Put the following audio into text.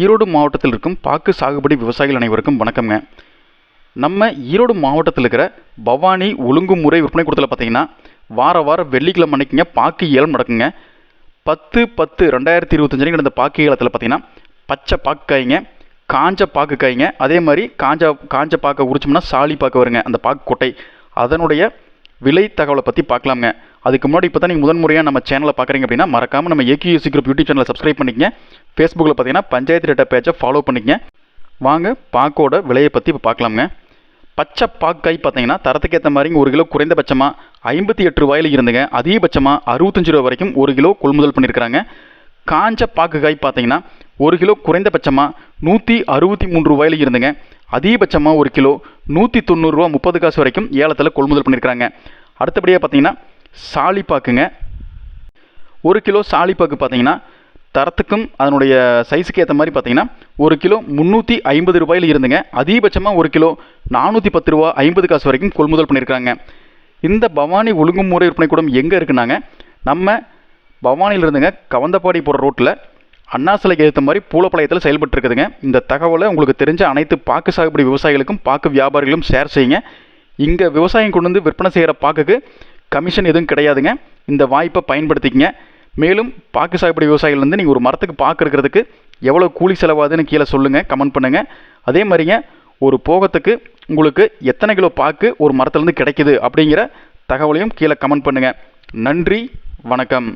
ஈரோடு மாவட்டத்தில் இருக்கும் பாக்கு சாகுபடி விவசாயிகள் அனைவருக்கும் வணக்கம்ங்க. நம்ம ஈரோடு மாவட்டத்தில் இருக்கிற பவானி ஒழுங்குமுறை விற்பனை கூடத்தில் பார்த்தீங்கன்னா வார வாரம் வெள்ளிக்கிழமை அன்னைக்குங்க பாக்கு ஏலம் நடக்குங்க. பத்து பத்து ரெண்டாயிரத்தி இருபத்தஞ்சு நடந்த பாக்கு ஏலத்தில் பார்த்தீங்கன்னா பச்சை பாக்குக்காய்ங்க காஞ்ச பாக்குக்காய்ங்க அதே மாதிரி காஞ்ச காஞ்ச பாக்கை உரிச்சோம்னா சாலி பாக்கு வருங்க அந்த பாக்கு கொட்டை. அதனுடைய விலை தகவலை பற்றி பார்க்கலாங்க அதுக்கு முன்னாடி இப்போ தான் நீங்கள் முதன் முறையாக நம்ம சேனலை பார்க்குறீங்க அப்படின்னா மறக்காமல் நம்ம ஏகியூசி குரூப் யூடியூப் சேனலை சப்ஸ்கிரைப் பண்ணிக்கங்க. ஃபேஸ்புக்கில் பார்த்தீங்கன்னா பஞ்சாயத்து டேட்டா பேஜை ஃபாலோ பண்ணிக்கங்க. வாங்க பாக்கோட விலையை பற்றி இப்போ பார்க்கலாமுங்க பச்சை பாக்காய் பார்த்தீங்கன்னா தரத்துக்கு ஏற்ற மாதிரி ஒரு கிலோ குறைந்தபட்சமாக ஐம்பத்தி எட்டு ரூபாயில் இருந்துங்க. அதிகபட்சமாக அறுபத்தஞ்சு ரூபா வரைக்கும் ஒரு கிலோ கொள்முதல் பண்ணியிருக்கிறாங்க காஞ்ச பாக்குக்காய் பார்த்தீங்கன்னா ஒரு கிலோ குறைந்தபட்சமாக நூற்றி அறுபத்தி மூணு ரூபாயில் இருந்துங்க. அதிகபட்சமாக ஒரு கிலோ நூற்றி தொண்ணூறுரூவா முப்பது காசு வரைக்கும் ஏலத்தில் கொள்முதல் பண்ணியிருக்கிறாங்க அடுத்தபடியாக பார்த்தீங்கன்னா சாலிப்பாக்குங்க ஒரு கிலோ சாலிப்பாக்கு பார்த்தீங்கன்னா தரத்துக்கும் அதனுடைய சைஸுக்கு ஏற்ற மாதிரி பார்த்தீங்கன்னா ஒரு கிலோ முந்நூற்றி ஐம்பது ரூபாயில் இருந்துங்க. அதிகபட்சமாக ஒரு கிலோ நானூற்றி பத்து ரூபா ஐம்பது காசு வரைக்கும் கொள்முதல் பண்ணியிருக்காங்க இந்த பவானி ஒழுங்குமுறை விற்பனை கூடம் எங்கே இருக்குனாங்க நம்ம பவானியில் இருந்துங்க கவந்தப்பாடி போகிற ரோட்டில் அண்ணா சிலைக்கு ஏற்ற மாதிரி பூலப்பாளையத்தில் செயல்பட்டு இருக்குதுங்க. இந்த தகவலை உங்களுக்கு தெரிஞ்ச அனைத்து பாக்கு சாகுபடி விவசாயிகளுக்கும் பாக்கு வியாபாரிகளும் ஷேர் செய்யுங்க. இங்கே விவசாயம் கொண்டு வந்து விற்பனை செய்கிற பாக்குக்கு கமிஷன் எதுவும் கிடையாதுங்க. இந்த வாய்ப்பை பயன்படுத்திக்கங்க. மேலும் பாக்கு சாகுபடி விவசாயிகள் வந்து நீங்கள் ஒரு மரத்துக்கு பாக்கு இருக்கிறதுக்கு எவ்வளோ கூலி செலவாகுதுன்னு கீழே சொல்லுங்கள் கமெண்ட் பண்ணுங்கள் அதே மாதிரிங்க ஒரு போகத்துக்கு உங்களுக்கு எத்தனை கிலோ பாக்கு ஒரு மரத்துலேருந்து கிடைக்குது அப்படிங்கிற தகவலையும் கீழே கமெண்ட் பண்ணுங்கள் நன்றி வணக்கம்.